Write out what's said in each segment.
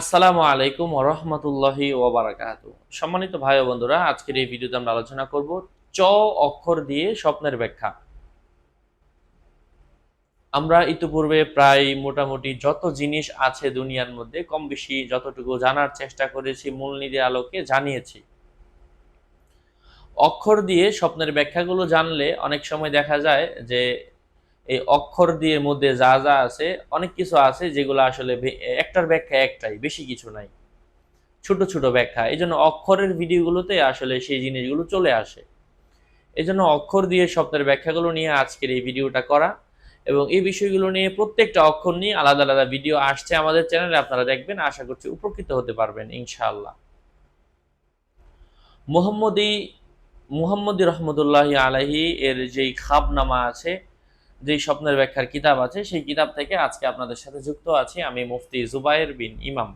আসসালামু আলাইকুম রহমতুল্লাহি ওবারাকাত। সম্মানিত ভাই বন্ধুরা, আজকের এই ভিডিওতে আমরা আলোচনা করব চ অক্ষর দিয়ে স্বপ্নের ব্যাখ্যা। আমরা ইতিপূর্বে প্রায় মোটামুটি যত জিনিস আছে দুনিয়ার মধ্যে কম বেশি যতটুকু জানার চেষ্টা করেছি মূলনীতির আলোকে জানিয়েছি। অক্ষর দিয়ে স্বপ্নের ব্যাখ্যাগুলো জানলে অনেক সময় দেখা যায় যে এই অক্ষর দিয়ে মধ্যে যা যা আছে, অনেক কিছু আছে যেগুলো আসলে একটার ব্যাখ্যা একটাই, বেশি কিছু নাই। ছোট ছোট ব্যাখ্যা। এই জন্য অক্ষরের ভিডিওগুলোতে আসলে সেই জিনিসগুলো চলে আসে। এই অক্ষর দিয়ে শব্দের ব্যাখ্যাগুলো নিয়ে আজকের এই ভিডিওটা করা এবং এই বিষয়গুলো নিয়ে প্রত্যেকটা অক্ষর নিয়ে আলাদা আলাদা ভিডিও আসছে আমাদের চ্যানেলে। আপনারা দেখবেন, আশা করছি উপকৃত হতে পারবেন ইনশাআল্লাহ। মুহাম্মদি মুহাম্মদি রহমতুল্লাহ আলাহি এর যেই খাবনামা আছে যেই স্বপ্নের ব্যাখ্যার কিতাব আছে, সেই কিতাব থেকে আজকে আপনাদের সাথে যুক্ত আছি আমি মুফতি জুবায়ের বিন ইমাম।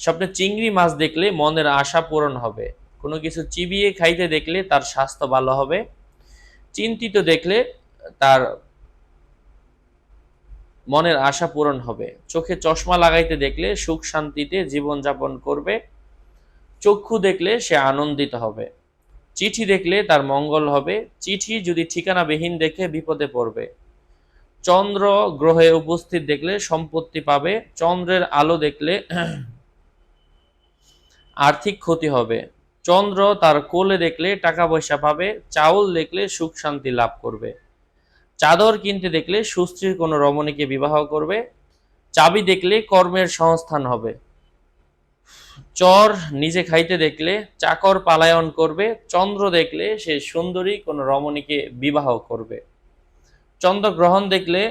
স্বপ্নে চিংড়ি মাছ দেখলে মনের আশা পূরণ হবে। কোনো কিছু চিবিয়ে খাইতে দেখলে তার স্বাস্থ্য ভালো হবে। চিন্তিত দেখলে তার মনের আশা পূরণ হবে। চোখে চশমা লাগাইতে দেখলে সুখ শান্তিতে জীবনযাপন করবে। চক্ষু দেখলে সে আনন্দিত হবে। চিঠি দেখলে তার মঙ্গল হবে। চিঠি যদি ঠিকানাবিহীন দেখে বিপদে পড়বে। চন্দ্র গ্রহে উপস্থিত দেখলে সম্পত্তি পাবে। চন্দ্রের আলো দেখলে আর্থিক ক্ষতি হবে। চন্দ্র তার কোলে দেখলে টাকা পয়সা পাবে। চাউল দেখলে সুখ শান্তি লাভ করবে। চাদর কিনতে দেখলে সুস্থির কোনো রমণীকে বিবাহ করবে। চাবি দেখলে কর্মের সংস্থান হবে। চর নিজে খাইতে দেখলে, চাকর পালায়ন করবে, চন্দ্র দেখলে সে সুন্দরী কোনো রমণীকে বিবাহ করবে। চন্দ্রগ্রহণ দেখলে